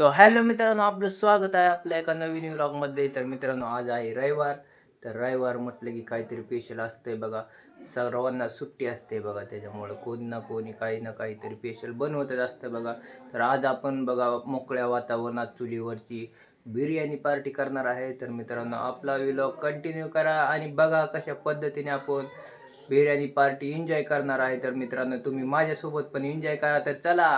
So hello मित्रांनो आपलं स्वागत आहे आपल्या एका नवीन व्लॉगमध्ये तर मित्रांनो आज आहे रविवार. तर रविवार म्हटलं की काहीतरी स्पेशल असतंय बघा. सर्वांना सुट्टी असते बघा त्याच्यामुळं कोणी ना कोणी काही ना काहीतरी स्पेशल बनवतच असतं बघा. तर आज आपण बघा मोकळ्या वातावरणात चुलीवरची बिर्याणी पार्टी करणार आहे. तर मित्रांनो आपला व्लॉग कंटिन्यू करा आणि बघा कशा पद्धतीने आपण बिर्याणी पार्टी एन्जॉय करणार आहे. तर मित्रांनो तुम्ही माझ्यासोबत पण एन्जॉय करा. तर चला!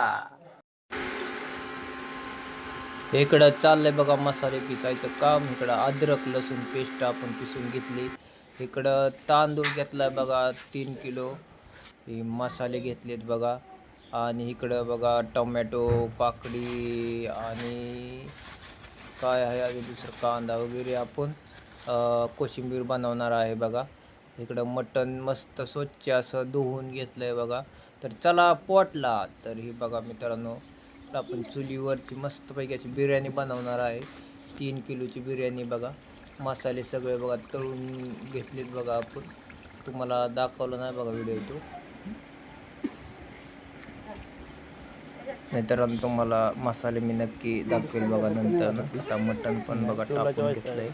इकडं चाललंय बघा मसाले पिसायचं काम. इकडं अद्रक लसूण पेस्ट आपण पिसून घेतली. इकडं तांदूळ घेतलाय बघा तीन किलो. हे मसाले घेतलेत बघा. आणि इकडं बघा टोमॅटो काकडी आणि काय आहे अजून दुसरं? कांदा वगैरे आपण कोशिंबीर बनवणार आहे बघा. इकडं मटण मस्त स्वच्छ असं धुवून घेतलं आहे बघा. तर चला पोटला. तर ही बघा मित्रांनो आपण चुलीवरची मस्तपैकी अशी बिर्याणी बनवणार आहे. तीन किलोची बिर्याणी बघा. मसाले सगळे बघा तळून घेतलेत बघा आपण. तुम्हाला दाखवलं नाही बघा व्हिडिओ तो. मित्रांनो तुम्हाला मसाले मी नक्की दाखवेल बघा नंतर. आता मटण पण बघा टाकून घेतलं आहे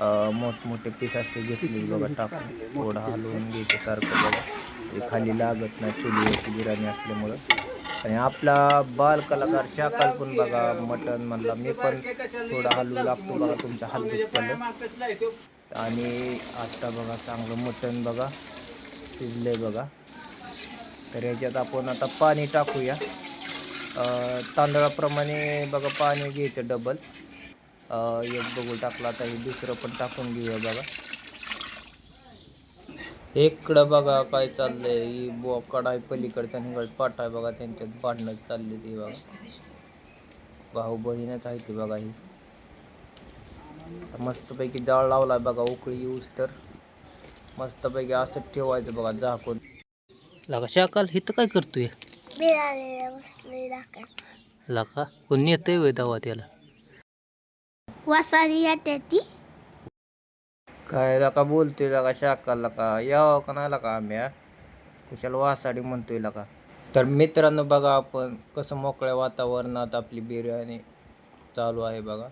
मोठमोठे पीस असे घेतले बघा टाकून. थोडं हलवून घ्यायचं सारखं बघा. ते खाली लागत नाही चुलीवरची बिर्याणी असल्यामुळं. आणि आपला बाल कलाकार शाकाल पण बघा मटण म्हणला. मी पण थोडा हलवू लागतो बघा तुमच्या हलदूत पडलं आणि आता बघा चांगलं मटण बघा शिजलंय बघा. तर याच्यात आपण आता पाणी टाकूया. तांदळाप्रमाणे बघा पाणी घ्यायचं डबल एक बघू टाकला आता हे दुसरं पण टाकून घेऊया बघा. इकडं बघा काय चाललंय ही बोकड आहे पलीकडच्या निघड पाठ आहे बघा त्यांच्यात भांडणं चालली ती बघा. भाऊ बहीणच आहे ती बघा ही. आता मस्तपैकी जाळ लावलाय बघा उकळी येऊस तर. मस्तपैकी असं ठेवायचं बघा झाकून. लगा शाकाल हिथं काय करतोय? लका कोण येतंय वय दवा त्याला? वासारी येते ती काय लका बोलतोय लका शाकाल लका यावं का नाही लका आम्ही हा? कुशाला वासाडी म्हणतोय लका तर मित्रांनो बघा आपण कसं मोकळ्या वातावरणात आपली बिर्याणी चालू आहे बघा.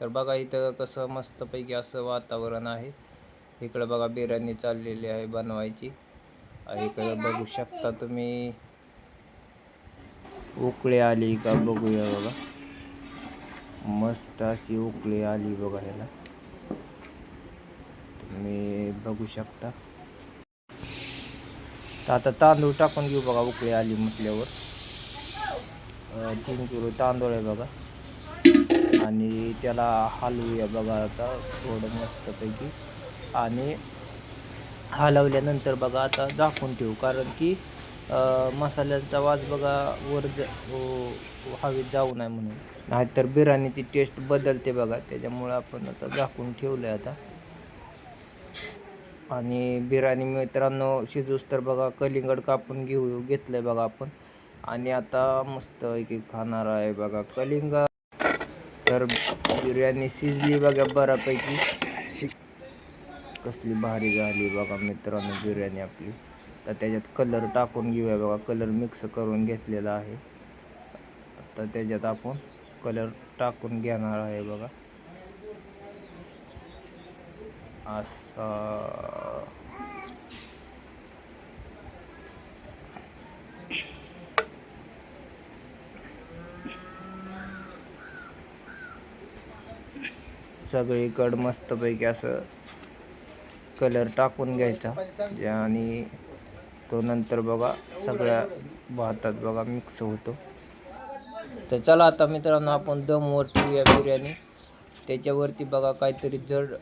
तर बघा इथं कसं मस्तपैकी असं वातावरण आहे. इकडं बघा बिर्याणी चाललेली आहे बनवायची. आणि इकडं बघू शकता तुम्ही. उकळी आली का बघूया बघा. मस्त अशी उकळी आली बघा ह्याला तुम्ही बघू शकता. तर आता तांदूळ टाकून घेऊ बघा उकळी आली म्हटल्यावर. तीन किलो तांदूळ आहे बघा. आणि त्याला हलवूया बघा आता थोडं मस्तपैकी. आणि हलवल्यानंतर बघा आता झाकून ठेवू. कारण की मसाल्यांचा वास बघा वर ज हो, हवेत जाऊ नये म्हणून. नाहीतर बिर्याणीची टेस्ट बदलते बघा. त्याच्यामुळं आपण आता झाकून ठेवलं आहे आता. आणि बिर्याणी मित्रांनो शिजूस तर बघा कलिंगड कापून घेऊ घेतलं आहे बघा आपण. आणि आता मस्त एक खाणार आहे बघा कलिंगड. तर बिर्याणी शिजली बघा बऱ्यापैकी. कसली भारी झाली बघा मित्रांनो बिर्याणी आपली. तर त्याच्यात कलर टाकून घेऊया बघा. कलर मिक्स करून घेतलेला आहे. आता त्याच्यात आपण कलर टाकून घेणार आहे बघा. असा. सगळीकडं मस्तपैकी असं कलर टाकून घ्यायचा. आणि तो नंतर बघा सगळ्या भातात बघा मिक्स होतो. तर चला आता मित्रांनो आपण दमवर ठेवूया बिर्याणी. त्याच्यावरती बघा काहीतरी जड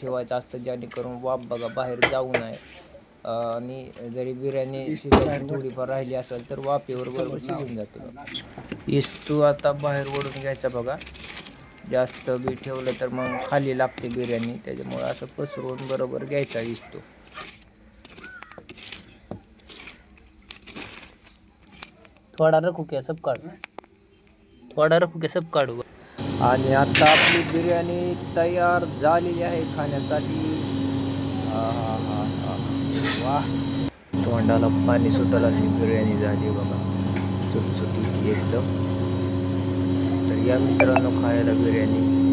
ठेवायचं असतं जेणेकरून वाफ बघा बाहेर जाऊ नये. आणि जरी बिर्याणी शिजायची थोडीफार राहिली असेल तर वाफेवर बरोबर शिजून जाते इस्तू आता बाहेर ओढून घ्यायचा बघा. जास्त बी ठेवलं तर मग खाली लागते बिर्याणी. त्याच्यामुळे असं पसरवून बरोबर घ्यायचा इस्तू थोडा रखू क्या सब काढू थोडा रखू सब काढू? आणि आता आपली बिर्याणी तयार झालेली आहे खाण्यासाठी. वा. तोंडाला पाणी सुटायला अशी बिर्याणी झाली बघा. सुटसुटी एकदम. तर या मित्रांनो खायला बिर्याणी.